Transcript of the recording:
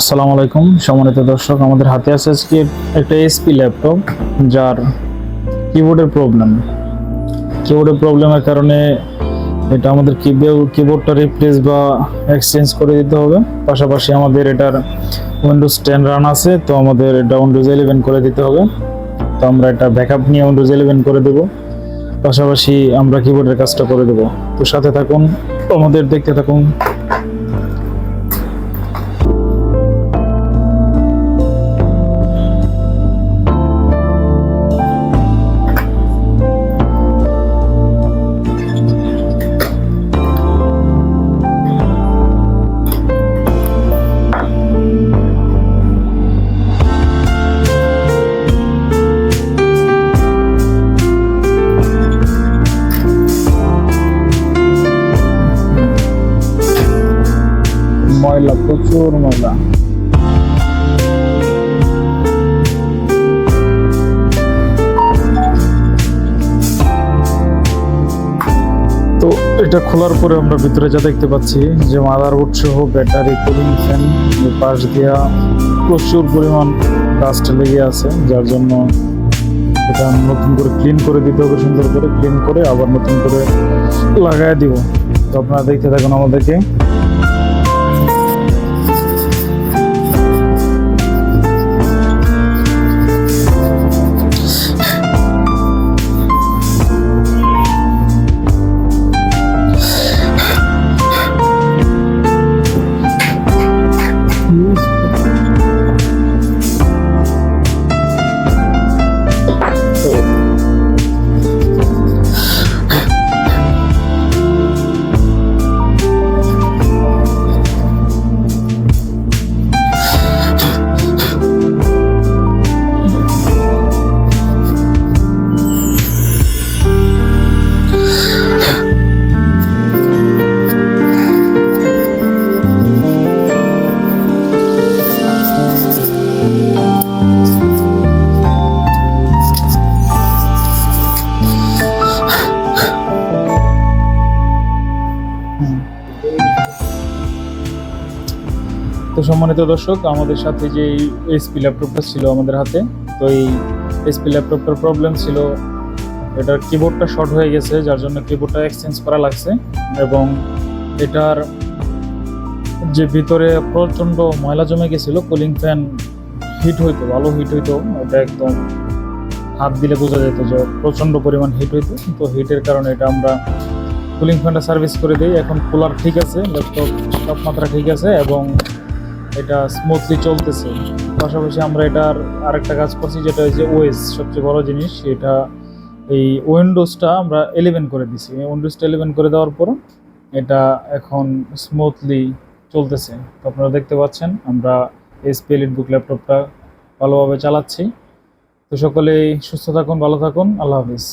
আসসালামু আলাইকুম। সম্মানিত দর্শক, আমাদের হাতে আছে আজকে একটা এসপি ল্যাপটপ যার কিবোর্ডের প্রবলেম কিবোর্ডের প্রবলেমের কারণে এটা আমাদের কিবোর্ড কিবোর্ডটা রিপ্লেস বা এক্সচেঞ্জ করে দিতে হবে। পাশাপাশি আমাদের এটার উইন্ডোজ টেন রান আছে, তো আমাদের এটা উইন্ডোজ ইলেভেন করে দিতে হবে। তো আমরা এটা ব্যাকআপ নিয়ে উইন্ডোজ ইলেভেন করে দেব। পাশাপাশি আমরা কিবোর্ডের কাজটা করে দেব। তো সাথে থাকুন, আমাদের দেখতে থাকুন। ময়লা প্রচুর ময়লা তো এটা খোলার পরে আমরা ভিতরে যা দেখতে পাচ্ছি, যে মাদারবোর্ড সহ ব্যাটারি কুলিং ফ্যান পাশ দিয়া প্রচুর পরিমাণ ডাস্ট লেগে আছে, যার জন্য এটা নতুন করে ক্লিন করে দিতে হবে সুন্দর করে ক্লিন করে আবার নতুন করে লাগায় দিব। তো আপনারা দেখতে থাকুন আমাদেরকে। তো সম্মানিত দর্শক, আমাদের সাথে যে এসপি ল্যাপটপটা ছিল আমাদের হাতে, তো এই এসপি ল্যাপটপটার প্রবলেম ছিল, এটার কিবোর্ডটা শর্ট হয়ে গেছে, যার জন্য কিবোর্ডটা এক্সচেঞ্জ করা লাগছে এবং এটার যে ভিতরে প্রচণ্ড ময়লা জমে গেছিল কুলিং ফ্যান হিট হইতো, ভালো হিট হইতো, এটা একদম হাত দিলে বোঝা যেত যে প্রচণ্ড পরিমাণ হিট হইতো। তো হিটের কারণে এটা আমরা কুলিং ফ্যানটা সার্ভিস করে দিই। এখন কুলার ঠিক আছে ল্যাপটপ তাপমাত্রা ঠিক আছে এবং এটা স্মুথলি চলতেছে। পাশাপাশি আমরা এটার আরেকটা কাজ করছি, যেটা হচ্ছে ওয়েস সবচেয়ে বড় জিনিস, এটা এই উইন্ডোজটা আমরা এলেভেন করে দিছি। উইন্ডোজটা এলেভেন করে দেওয়ার পর এটা এখন স্মুথলি চলতেছে। তো আপনারা দেখতে পাচ্ছেন, আমরা এসপি এলিট বুক ল্যাপটপটা ভালোভাবে চালাচ্ছি। তো সকলেই সুস্থ থাকুন, ভালো থাকুন, আল্লাহ হাফিজ।